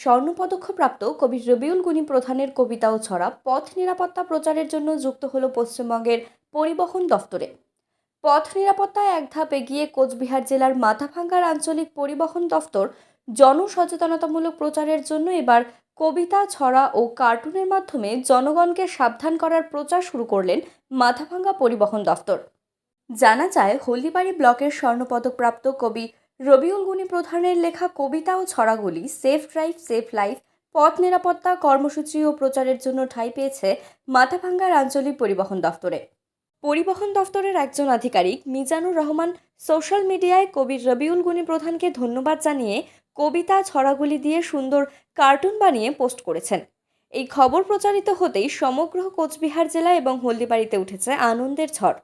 স্বর্ণপদকপ্রাপ্ত কবি রবিউল গুনি প্রধানের কবিতা ও ছড়া পথ নিরাপত্তা প্রচারের জন্য যুক্ত হলো পশ্চিমবঙ্গের পরিবহন দফতরে। পথ নিরাপত্তায় এক ধাপ এগিয়ে কোচবিহার জেলার মাথাভাঙ্গার আঞ্চলিক পরিবহন দফতর জনসচেতনতামূলক প্রচারের জন্য এবার কবিতা, ছড়া ও কার্টুনের মাধ্যমে জনগণকে সাবধান করার প্রচার শুরু করলেন মাথাভাঙ্গা পরিবহন দফতর। জানা যায়, হলদিবাড়ি ব্লকের স্বর্ণপদকপ্রাপ্ত কবি রবিউল গুনি প্রধানের লেখা কবিতা ও ছড়াগুলি সেফ ড্রাইভ, সেফ লাইফ, পথ নিরাপত্তা, কর্মসূচি ও প্রচারের জন্য ঠাঁই পেয়েছে মাথাভাঙ্গার আঞ্চলিক পরিবহন দফতরে। পরিবহন দফতরের একজন আধিকারিক মিজানুর রহমান সোশ্যাল মিডিয়ায় কবি রবিউল গুনি প্রধানকে ধন্যবাদ জানিয়ে কবিতা, ছড়াগুলি দিয়ে সুন্দর কার্টুন বানিয়ে পোস্ট করেছেন। এই খবর প্রচারিত হতেই সমগ্র কোচবিহার জেলা এবং হলদিবাড়িতে উঠেছে আনন্দের ঝড়।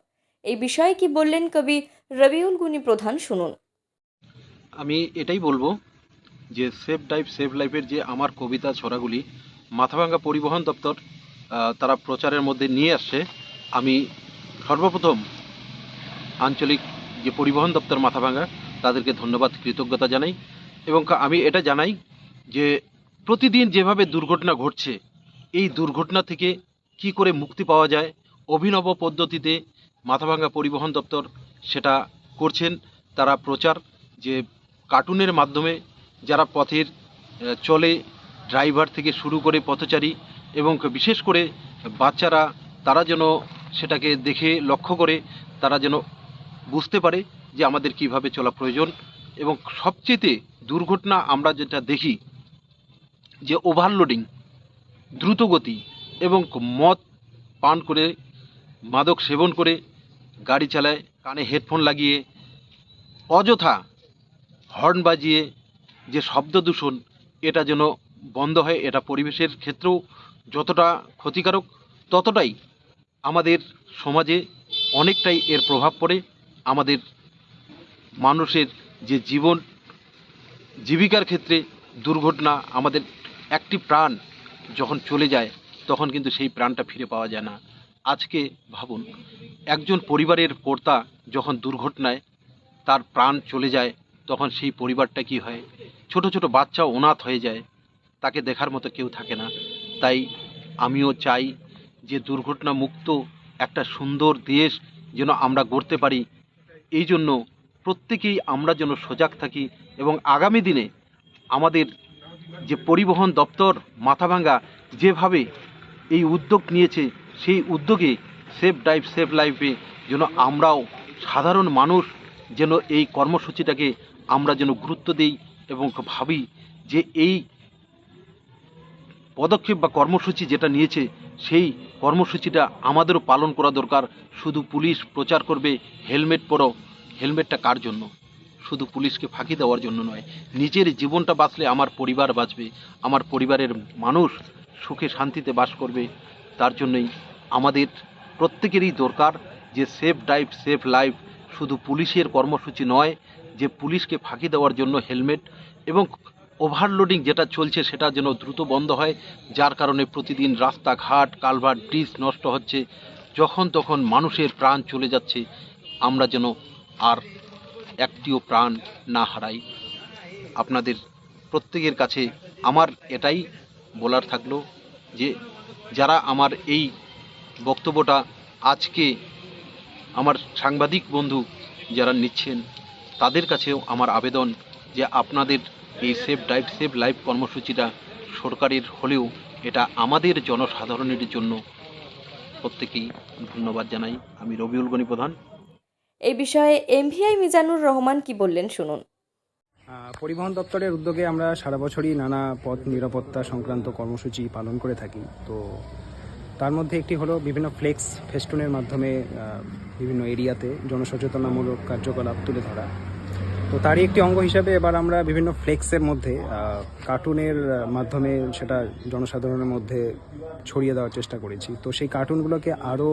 এই বিষয়ে কি বললেন কবি রবিউল গুনি প্রধান শুনুন। আমি এটাই বলব যে সেফ ড্রাইভ সেফ লাইফের যে আমার কবিতা ছড়াগুলি মাথাভাঙ্গা পরিবহন দপ্তর তারা প্রচারের মধ্যে নিয়ে আসছে, আমি সর্বপ্রথম আঞ্চলিক যে পরিবহন দপ্তর মাথাভাঙ্গা, তাদেরকে ধন্যবাদ, কৃতজ্ঞতা জানাই এবং আমি এটা জানাই যে প্রতিদিন যেভাবে দুর্ঘটনা ঘটছে, এই দুর্ঘটনা থেকে কি করে মুক্তি পাওয়া যায়, অভিনব পদ্ধতিতে মাথাভাঙ্গা পরিবহন দপ্তর সেটা করছেন, তারা প্রচার যে কার্টুনের মাধ্যমে যারা পথের চলে ড্রাইভার থেকে শুরু করে পথচারী এবং বিশেষ করে বাচ্চারা, তারা যেন সেটাকে দেখে লক্ষ্য করে, তারা যেন বুঝতে পারে যে আমাদের কীভাবে চলা প্রয়োজন এবং সবচেয়েতে দুর্ঘটনা আমরা যেটা দেখি যে ওভারলোডিং দ্রুতগতি এবং মদ পান করে, মাদক সেবন করে গাড়ি চালায়, কানে হেডফোন লাগিয়ে, অযথা হর্ন বাজিয়ে যে শব্দ দূষণ, এটা যেন বন্ধ হয়, এটা পরিবেশের ক্ষেত্রেও যতটা ক্ষতিকারক, ততটাই আমাদের সমাজে অনেকটাই এর প্রভাব পড়ে। আমাদের মানুষের যে জীবন, জীবিকার ক্ষেত্রে দুর্ঘটনা আমাদের একটি প্রাণ যখন চলে যায়, তখন কিন্তু সেই প্রাণটা ফিরে পাওয়া যায় না। আজকে ভাবুন, একজন পরিবারের কর্তা যখন দুর্ঘটনায় তার প্রাণ চলে যায় তখন সেই পরিবারটা কি হয়? ছোট ছোট বাচ্চা অনাথ হয়ে যায়। তাকে দেখার মতো কেউ থাকে না। তাই আমিও চাই যে দুর্ঘটনা মুক্ত একটা সুন্দর দেশ যেন আমরা গড়তে পারি। এই জন্য প্রত্যেকেই আমরা যেন সজাগ থাকি এবং আগামী দিনে আমাদের যে পরিবহন দপ্তর মাথাভাঙ্গা যেভাবে এই উদ্যোগ নিয়েছে, সেই উদ্যোগে সেফ ড্রাইভ, সেফ লাইফে যেন আমরাও সাধারণ মানুষ যেন এই কর্মসূচিটাকে আমরা যেন গুরুত্ব দিই এবং ভাবি যে এই পদক্ষেপ বা কর্মসূচি যেটা নিয়েছে, সেই কর্মসূচিটা আমাদেরও পালন করা দরকার। শুধু পুলিশ প্রচার করবে, হেলমেট পরো, হেলমেটটা কার জন্য? শুধু পুলিশকে ফাঁকি দেওয়ার জন্য নয়, নিজের জীবনটা বাঁচলে আমার পরিবার বাঁচবে, আমার পরিবারের মানুষ সুখে শান্তিতে বাস করবে। তার জন্যই আমাদের প্রত্যেকেরই দরকার যে সেফ ড্রাইভ সেফ লাইফ শুধু পুলিশের কর্মসূচি নয় যে পুলিশকে ফাঁকি দেওয়ার জন্য হেলমেট এবং ওভারলোডিং যেটা চলছে সেটা যেন দ্রুত বন্ধ হয়, যার কারণে প্রতিদিন রাস্তাঘাট, কালভার্ট, ব্রিজ নষ্ট হচ্ছে। যখন তখন মানুষের প্রাণ চলে যাচ্ছে, আমরা যেন আর একটিও প্রাণ না হারাই। আপনাদের প্রত্যেকের কাছে আমার এটাই বলার থাকল যে, যারা আমার এই বক্তব্যটা আজকে আমার সাংবাদিক বন্ধু যারা নিচ্ছেন তাদের কাছেও আমার আবেদন যে আপনাদের এই সেফ ড্রাইভ সেফ লাইফ কর্মসূচিটা সরকারের হলেও এটা আমাদের জনসাধারণের জন্য। প্রত্যেকেই ধন্যবাদ জানাই। আমি রবিউল গনি প্রধান। এই বিষয়ে এমভিআই মিজানুর রহমান কি বললেন শুনুন। পরিবহন দপ্তরের উদ্যোগে আমরা সারা বছরই নানা পথ নিরাপত্তা সংক্রান্ত কর্মসূচি পালন করে থাকি। তো তার মধ্যে একটি হলো বিভিন্ন ফ্লেক্স ফেস্টুনের মাধ্যমে বিভিন্ন এরিয়াতে জনসচেতনামূলক কার্যকলাপ তুলে ধরা। তো তারই একটি অঙ্গ হিসাবে এবার আমরা বিভিন্ন ফ্লেক্সের মধ্যে কার্টুনের মাধ্যমে সেটা জনসাধারণের মধ্যে ছড়িয়ে দেওয়ার চেষ্টা করেছি। তো সেই কার্টুনগুলোকে আরও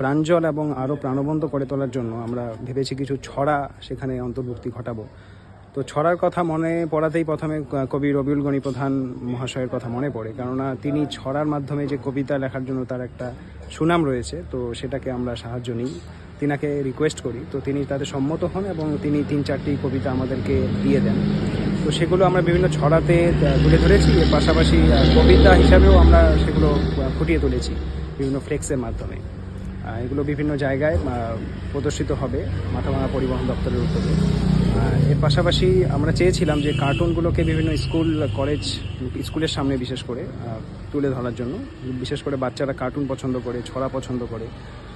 প্রাঞ্জল এবং আরও প্রাণবন্ত করে তোলার জন্য আমরা ভেবেছি কিছু ছড়া সেখানে অন্তর্ভুক্তি ঘটাবো। তো ছড়ার কথা মনে পড়াতেই প্রথমে কবি রবিউল গণি প্রধান মহাশয়ের কথা মনে পড়ে। কেননা তিনি ছড়ার মাধ্যমে যে কবিতা লেখার জন্য তার একটা সুনাম রয়েছে, তো সেটাকে আমরা সাহায্য নিই। তিনাকে রিকোয়েস্ট করি, তো তিনি তাতে সম্মত হন এবং তিনি তিন চারটি কবিতা আমাদেরকে দিয়ে দেন। তো সেগুলো আমরা বিভিন্ন ছড়াতে তুলে ধরেছি। এর পাশাপাশি কবিতা হিসাবেও আমরা সেগুলো ফুটিয়ে তুলেছি বিভিন্ন ফ্লেক্সের মাধ্যমে। এগুলো বিভিন্ন জায়গায় প্রদর্শিত হবে মাথাভাঙা পরিবহন দপ্তরের উদ্যোগে এর পাশাপাশি আমরা চেয়েছিলাম যে কার্টুনগুলোকে বিভিন্ন স্কুল, কলেজ, স্কুলের সামনে বিশেষ করে তুলে ধরার জন্য। বিশেষ করে বাচ্চারা কার্টুন পছন্দ করে, ছড়া পছন্দ করে।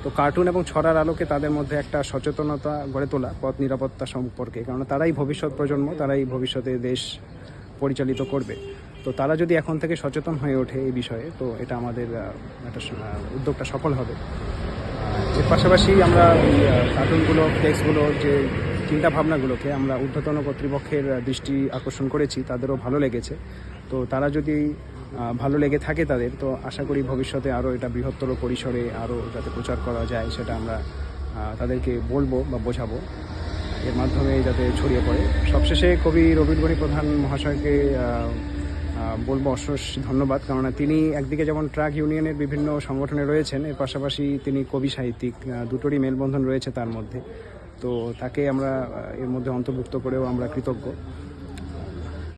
তো কার্টুন এবং ছড়ার আলোকে তাদের মধ্যে একটা সচেতনতা গড়ে তোলা, পথ নিরাপত্তা সম্পর্কে। কারণ তারাই ভবিষ্যৎ প্রজন্ম, তারাই ভবিষ্যতে দেশ পরিচালিত করবে। তো তারা যদি এখন থেকে সচেতন হয়ে ওঠে এই বিষয়ে, তো এটা আমাদের একটা উদ্যোগটা সফল হবে। এর পাশাপাশি আমরা কার্টুনগুলো ফ্লেক্সগুলো যে চিন্তা ভাবনাগুলোকে আমরা ঊর্ধ্বতন কর্তৃপক্ষের দৃষ্টি আকর্ষণ করেছি, তাদেরও ভালো লেগেছে। তো তারা যদি ভালো লেগে থাকে তাদের, তো আশা করি ভবিষ্যতে আরও এটা বৃহত্তর পরিসরে আরও যাতে প্রচার করা যায়, সেটা আমরা তাদেরকে বলব বা বোঝাবো। এর মাধ্যমে যাতে ছড়িয়ে পড়ে। সবশেষে কবি রবীন্দ্রগণী প্রধান মহাশয়কে বলব অশেষ ধন্যবাদ। কেননা তিনি একদিকে যেমন ট্রাক ইউনিয়নের বিভিন্ন সংগঠনে রয়েছেন, এর পাশাপাশি তিনি কবি সাহিত্যিক দুটোরই মেলবন্ধন রয়েছে তার মধ্যে। তো তাকে আমরা এর মধ্যে অন্তর্ভুক্ত করেও আমরা কৃতজ্ঞ।